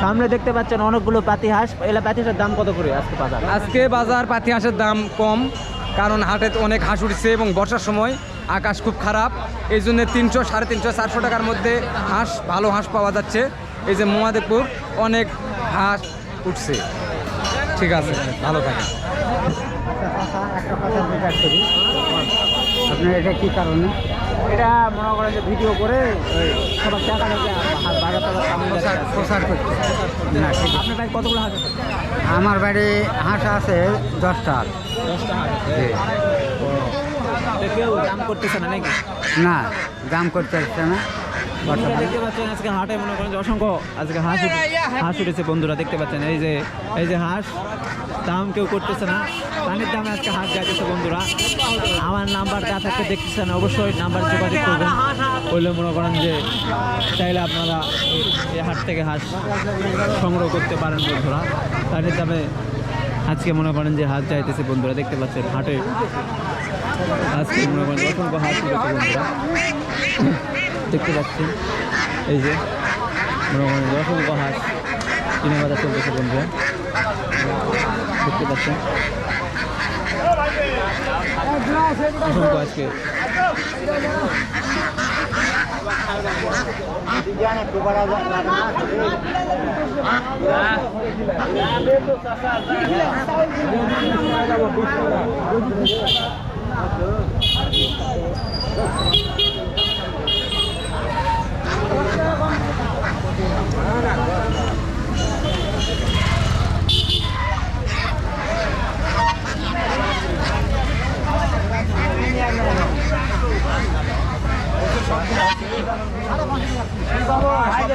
সামনে দেখতে পাচ্ছেন অনেকগুলো পাতি হাঁস। এলা পাতি হাঁসের দাম কত করে আজকে বাজার? আজকে বাজার পাতি হাঁসের দাম কম কারণ হাটে অনেক হাঁস উঠছে এবং বর্ষার সময় আকাশ খুব খারাপ। এই জন্য তিনশো সাড়ে তিনশো চারশো টাকার মধ্যে হাঁস ভালো হাঁস পাওয়া যাচ্ছে। এই যে মোয়াদেবপুর অনেক হাঁস উঠছে। ঠিক আছে ভালো থাকে আপনার এটা কি কারণে? এটা মনে করেন যে ভিডিও করে সবার টাকা বাজার প্রচার- ঠিক আপনার বাড়ি কতগুলো হাঁস আমার বাড়ি হাঁস আছে দশটা দশটা হাঁস। কেউ দাম করতেছে না নাকি? না দাম করতে আসছে না। বন্ধুরা দেখতে পাচ্ছেন আজকে হাটে মনে করেন যে অসংখ্য আজকে হাঁস হাঁস উঠেছে বন্ধুরা দেখতে পাচ্ছেন এই যে এই যে হাঁস দাম কেউ করতেছে না পানির দামে আজকে হাঁস যাইতেছে বন্ধুরা। আমার নাম্বার যা থাকতে দেখতেছেন অবশ্যই নাম্বার যোগাযোগ করবেন। বললে মনে করেন যে চাইলে আপনারা এই- হাট থেকে হাঁস সংগ্রহ করতে পারেন বন্ধুরা। পানির দামে আজকে মনে করেন যে হাঁস যাইতেছে বন্ধুরা দেখতে পাচ্ছেন হাটে। আজকে মনে করেন অসংখ্য হাঁস বন্ধুরা। দেখতে পাচ্ছি। এই যে ভ্রমণের গাছ হাঁস বাজার চলতেছে বন্ধুরা। দেখতে পাচ্ছেন। অসংখ্য আজকে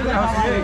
好吃的